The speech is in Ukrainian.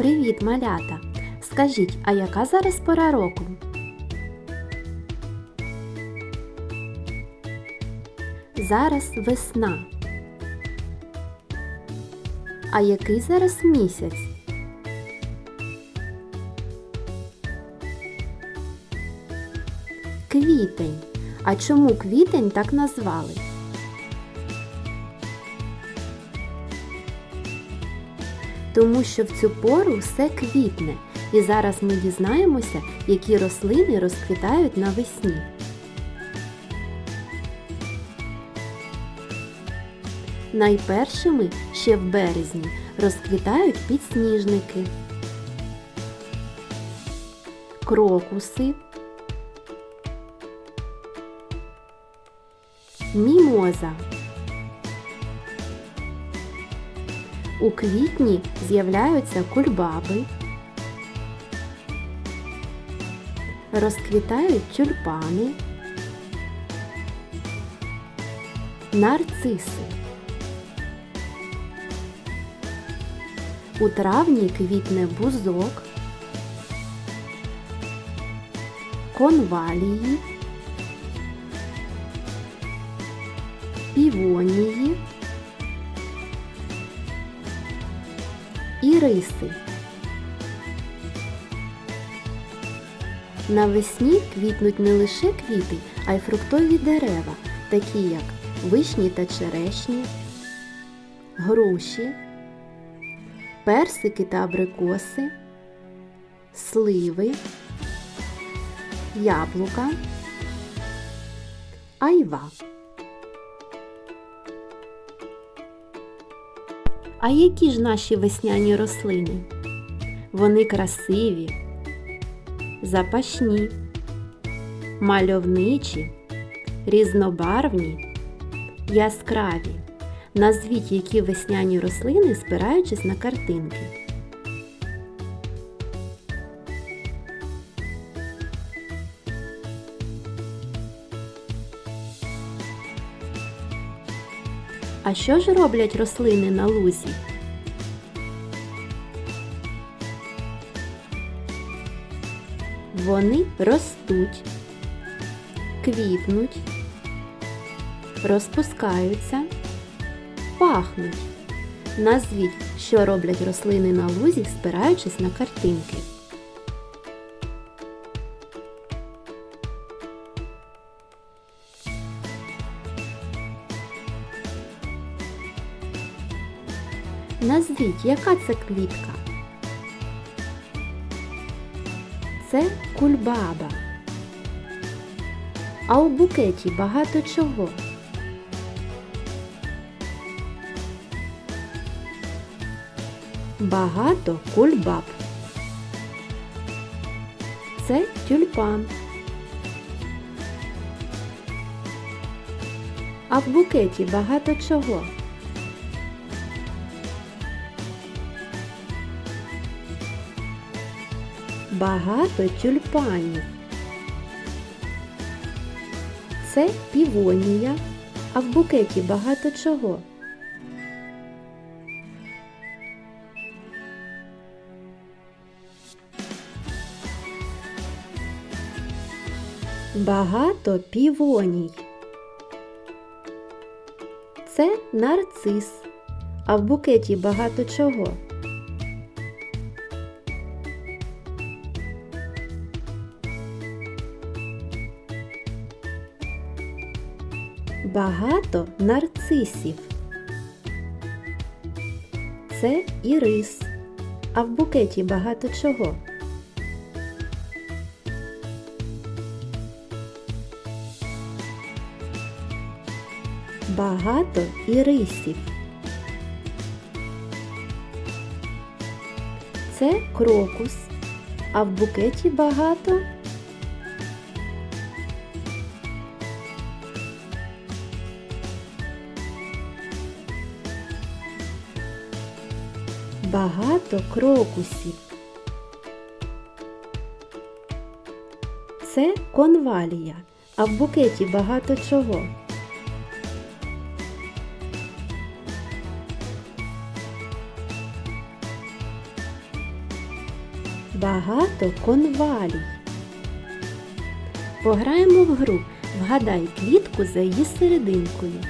Привіт, малята! Скажіть, а яка зараз пора року? Зараз весна. А який зараз місяць? Квітень. А чому квітень так назвали? Тому що в цю пору все квітне. І зараз ми дізнаємося, які рослини розквітають навесні. Найпершими ще в березні розквітають підсніжники, крокуси, мімоза. У квітні з'являються кульбаби, розквітають тюльпани, нарциси. У травні квітне бузок, конвалії, півонії, іриси. Навесні квітнуть не лише квіти, а й фруктові дерева, такі як вишні та черешні, груші, персики та абрикоси, сливи, яблука, айва. А які ж наші весняні рослини? Вони красиві, запашні, мальовничі, різнобарвні, яскраві. Назвіть які весняні рослини, спираючись на картинки. А що ж роблять рослини на лузі? Вони ростуть, квітнуть, розпускаються, пахнуть. Назвіть, що роблять рослини на лузі, спираючись на картинки. Назвіть, яка це квітка? Це кульбаба. А у букеті багато чого. Багато кульбаб. Це тюльпан. А в букеті багато чого. Багато тюльпанів. Це півонія, а в букеті багато чого. Багато півоній. Це нарцис, а в букеті багато чого. Багато нарцисів. Це ірис, а в букеті багато чого. Багато ірисів. Це крокус, а в букеті багато багато крокусів. Це конвалія, а в букеті багато чого. багато конвалій. Пограємо в гру. Вгадай квітку за її серединкою.